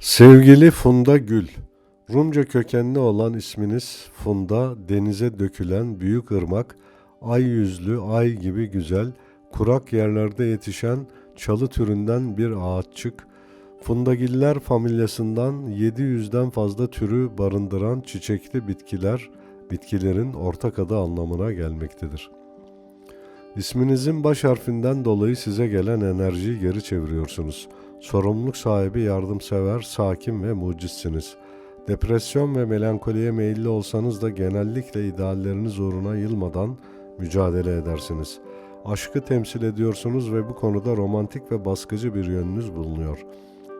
Sevgili Funda Gül, Rumca kökenli olan isminiz Funda, denize dökülen büyük ırmak, ay yüzlü, ay gibi güzel, kurak yerlerde yetişen çalı türünden bir ağaççık, Fundagiller familyasından 700'den fazla türü barındıran çiçekli bitkiler, bitkilerin ortak adı anlamına gelmektedir. İsminizin baş harfinden dolayı size gelen enerjiyi geri çeviriyorsunuz. Sorumluluk sahibi, yardımsever, sakin ve mucitsiniz. Depresyon ve melankoliye meyilli olsanız da genellikle idealleriniz uğruna yılmadan mücadele edersiniz. Aşkı temsil ediyorsunuz ve bu konuda romantik ve baskıcı bir yönünüz bulunuyor.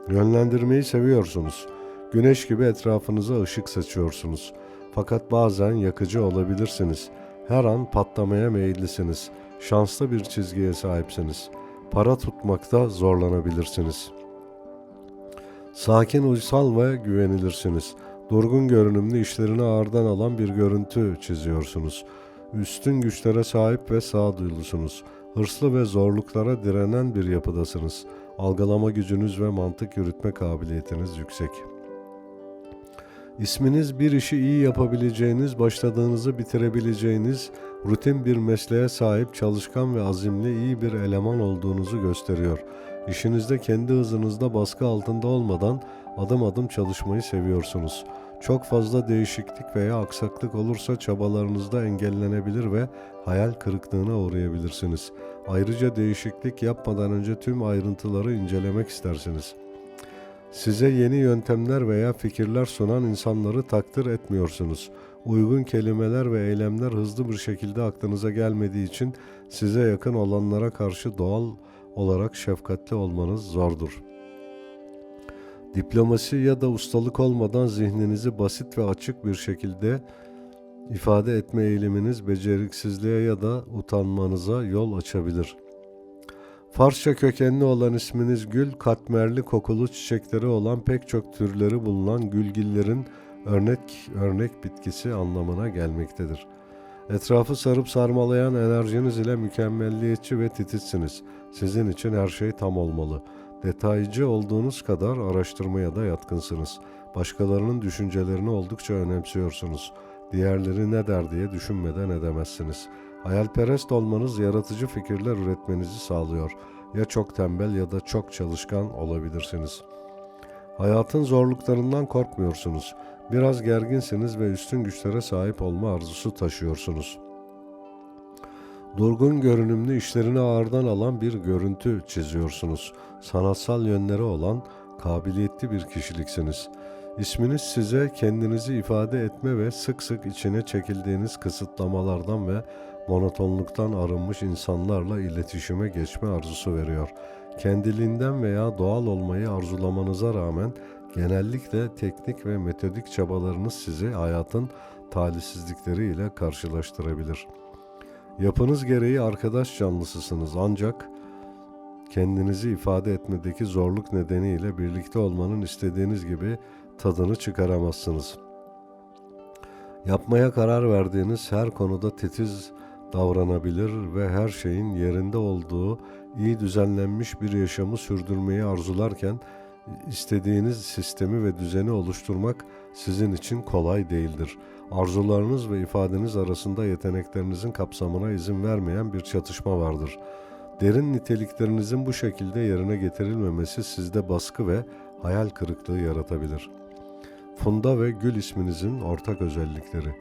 Yönlendirmeyi seviyorsunuz. Güneş gibi etrafınıza ışık saçıyorsunuz. Fakat bazen yakıcı olabilirsiniz. Her an patlamaya meyillisiniz. Şanslı bir çizgiye sahipsiniz. Para tutmakta zorlanabilirsiniz. Sakin, uysal ve güvenilirsiniz. Durgun görünümlü işlerini ağırdan alan bir görüntü çiziyorsunuz. Üstün güçlere sahip ve sağduyulusunuz. Hırslı ve zorluklara direnen bir yapıdasınız. Algılama gücünüz ve mantık yürütme kabiliyetiniz yüksek. İsminiz bir işi iyi yapabileceğiniz, başladığınızı bitirebileceğiniz, rutin bir mesleğe sahip, çalışkan ve azimli iyi bir eleman olduğunuzu gösteriyor. İşinizde kendi hızınızda baskı altında olmadan adım adım çalışmayı seviyorsunuz. Çok fazla değişiklik veya aksaklık olursa çabalarınızda engellenebilir ve hayal kırıklığına uğrayabilirsiniz. Ayrıca değişiklik yapmadan önce tüm ayrıntıları incelemek istersiniz. Size yeni yöntemler veya fikirler sunan insanları takdir etmiyorsunuz. Uygun kelimeler ve eylemler hızlı bir şekilde aklınıza gelmediği için size yakın olanlara karşı doğal olarak şefkatli olmanız zordur. Diplomasi ya da ustalık olmadan zihninizi basit ve açık bir şekilde ifade etme eğiliminiz beceriksizliğe ya da utanmanıza yol açabilir. Farsça kökenli olan isminiz gül, katmerli kokulu çiçekleri olan pek çok türleri bulunan gülgillerin örnek örnek bitkisi anlamına gelmektedir. Etrafı sarıp sarmalayan enerjiniz ile mükemmelliyetçi ve titizsiniz. Sizin için her şey tam olmalı. Detaycı olduğunuz kadar araştırmaya da yatkınsınız. Başkalarının düşüncelerini oldukça önemsiyorsunuz. Diğerleri ne der diye düşünmeden edemezsiniz. Hayalperest olmanız yaratıcı fikirler üretmenizi sağlıyor. Ya çok tembel ya da çok çalışkan olabilirsiniz. Hayatın zorluklarından korkmuyorsunuz. Biraz gerginsiniz ve üstün güçlere sahip olma arzusu taşıyorsunuz. Durgun görünümlü işlerini ağırdan alan bir görüntü çiziyorsunuz. Sanatsal yönleri olan kabiliyetli bir kişiliksiniz. İsminiz size kendinizi ifade etme ve sık sık içine çekildiğiniz kısıtlamalardan ve monotonluktan arınmış insanlarla iletişime geçme arzusu veriyor. Kendiliğinden veya doğal olmayı arzulamanıza rağmen genellikle teknik ve metodik çabalarınız sizi hayatın talihsizlikleriyle karşılaştırabilir. Yapınız gereği arkadaş canlısısınız ancak kendinizi ifade etmedeki zorluk nedeniyle birlikte olmanın istediğiniz gibi tadını çıkaramazsınız. Yapmaya karar verdiğiniz her konuda titiz davranabilir ve her şeyin yerinde olduğu iyi düzenlenmiş bir yaşamı sürdürmeyi arzularken istediğiniz sistemi ve düzeni oluşturmak sizin için kolay değildir. Arzularınız ve ifadeniz arasında yeteneklerinizin kapsamına izin vermeyen bir çatışma vardır. Derin niteliklerinizin bu şekilde yerine getirilmemesi sizde baskı ve hayal kırıklığı yaratabilir. Funda ve Gül isminizin ortak özellikleri.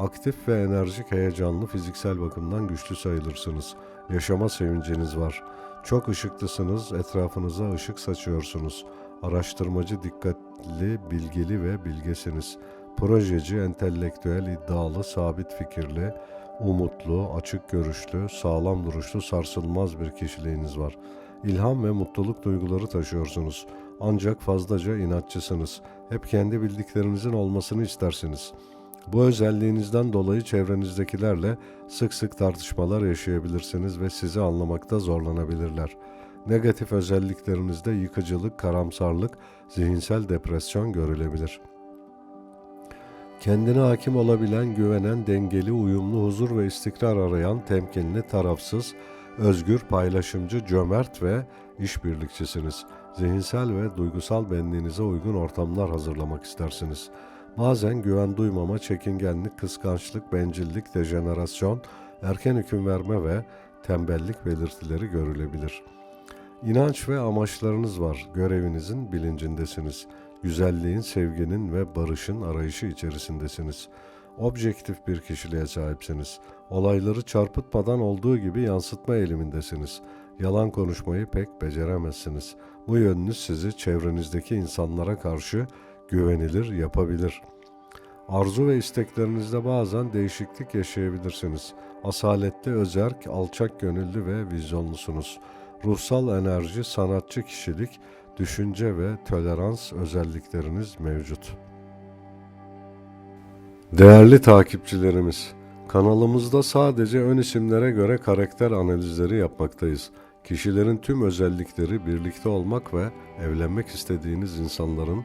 Aktif ve enerjik, heyecanlı, fiziksel bakımdan güçlü sayılırsınız. Yaşama sevinciniz var. Çok ışıklısınız, etrafınıza ışık saçıyorsunuz. Araştırmacı, dikkatli, bilgili ve bilgesiniz. Projeci, entelektüel, iddialı, sabit fikirli, umutlu, açık görüşlü, sağlam duruşlu, sarsılmaz bir kişiliğiniz var. İlham ve mutluluk duyguları taşıyorsunuz. Ancak fazlaca inatçısınız. Hep kendi bildiklerinizin olmasını istersiniz. Bu özelliğinizden dolayı çevrenizdekilerle sık sık tartışmalar yaşayabilirsiniz ve sizi anlamakta zorlanabilirler. Negatif özelliklerinizde yıkıcılık, karamsarlık, zihinsel depresyon görülebilir. Kendine hakim olabilen, güvenen, dengeli, uyumlu, huzur ve istikrar arayan, temkinli, tarafsız, özgür, paylaşımcı, cömert ve işbirlikçisiniz. zihinsel ve duygusal benliğinize uygun ortamlar hazırlamak istersiniz. Bazen güven duymama, çekingenlik, kıskançlık, bencillik, dejenerasyon, erken hüküm verme ve tembellik belirtileri görülebilir. İnanç ve amaçlarınız var. Görevinizin bilincindesiniz. Güzelliğin, sevginin ve barışın arayışı içerisindesiniz. Objektif bir kişiliğe sahipsiniz. Olayları çarpıtmadan olduğu gibi yansıtma eğilimindesiniz. Yalan konuşmayı pek beceremezsiniz. Bu yönünüz sizi çevrenizdeki insanlara karşı güvenilir yapabilir. Arzu ve isteklerinizde bazen değişiklik yaşayabilirsiniz. Asaletli, özerk, alçak gönüllü ve vizyonlusunuz. Ruhsal enerji, sanatçı kişilik, düşünce ve tolerans özellikleriniz mevcut. Değerli takipçilerimiz, kanalımızda sadece ön isimlere göre karakter analizleri yapmaktayız. Kişilerin tüm özellikleri birlikte olmak ve evlenmek istediğiniz insanların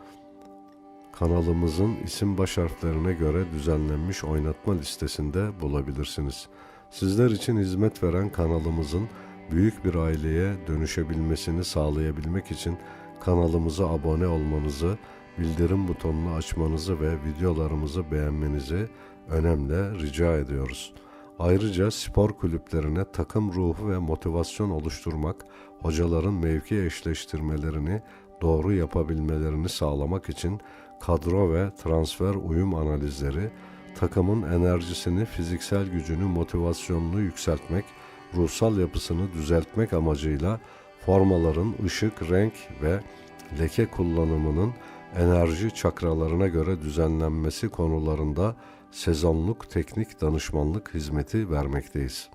kanalımızın isim baş harflerine göre düzenlenmiş oynatma listesinde bulabilirsiniz. Sizler için hizmet veren kanalımızın büyük bir aileye dönüşebilmesini sağlayabilmek için kanalımıza abone olmanızı, bildirim butonunu açmanızı ve videolarımızı beğenmenizi önemli rica ediyoruz. Ayrıca spor kulüplerine takım ruhu ve motivasyon oluşturmak, hocaların mevki eşleştirmelerini doğru yapabilmelerini sağlamak için kadro ve transfer uyum analizleri, takımın enerjisini, fiziksel gücünü, motivasyonunu yükseltmek, ruhsal yapısını düzeltmek amacıyla formaların ışık, renk ve leke kullanımının enerji çakralarına göre düzenlenmesi konularında sezonluk teknik danışmanlık hizmeti vermekteyiz.